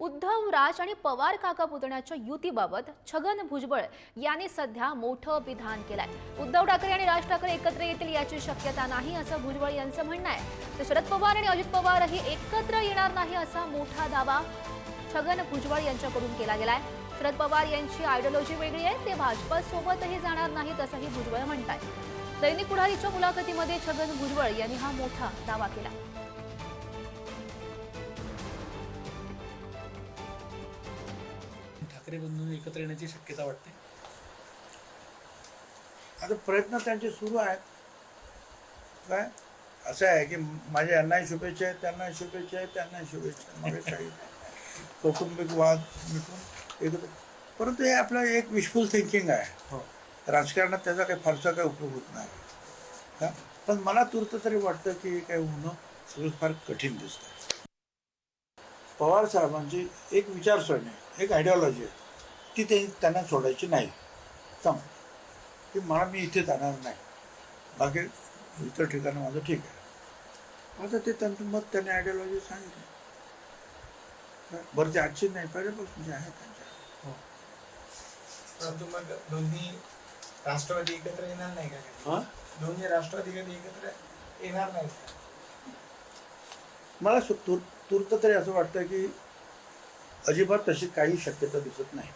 उद्धव राज आणि पवार काका पुतण्याच्या युतीबाबत छगन भुजबळ यांनी सध्या मोठं विधान केलंय. उद्धव ठाकरे आणि राज ठाकरे एकत्र येतील याची शक्यता नाही असं भुजबळ यांचं म्हणणं आहे. तर शरद पवार आणि अजित पवारही एकत्र येणार नाही असा मोठा दावा छगन भुजबळ यांच्याकडून केला गेलाय. शरद पवार यांची आयडिओलॉजी वेगळी आहे ते भाजपसोबतही जाणार नाहीत असंही भुजबळ म्हणतात दैनिक पुढारीच्या मुलाखतीमध्ये छगन भुजबळ यांनी हा मोठा दावा केला. ठाकरे बंधूंनी एकत्र येण्याची शक्यता वाटते. आता प्रयत्न त्यांचे सुरू आहेत. काय? असं आहे की माझ्या यांनाही शुभेच्छा आहेत त्यांनाही शुभेच्छा आहेत त्यांनाही शुभेच्छा आहेत. मग काही कौटुंबिक वाद मिटून एकत्र परंतु हे आपलं एक विशफुल थिंकिंग आहे. हो. राजकारणात त्याचा काही फारसा काही उपयोग होत नाही? पण मला तूर्त तरी वाटतं की काही होणं सगळं फार कठीण दिसतं पवार साहेबांची एक विचारसरणी आहे, एक आयडिओलॉजी आहे. ती ते त्यांना सोडायची नाही. सम की मला मी इथे जाणार नाही. बाकी इतर ठिकाणी माझं ठीक आहे. आता ते त्यांचं मत त्यांनी आयडिओलॉजी सांगितलं. बरं ते आजची नाही पहिल्यापासून जे आहे त्यांच्या. हो. परंतु मग दोन्ही राष्ट्रवादी एकत्र येणार नाही का? हां? दोन्ही राष्ट्रवादी एकत्र येणार नाहीत का? मला तूर्त तरी असं वाटतं की अजिबात तशी काही शक्यता दिसत नाही.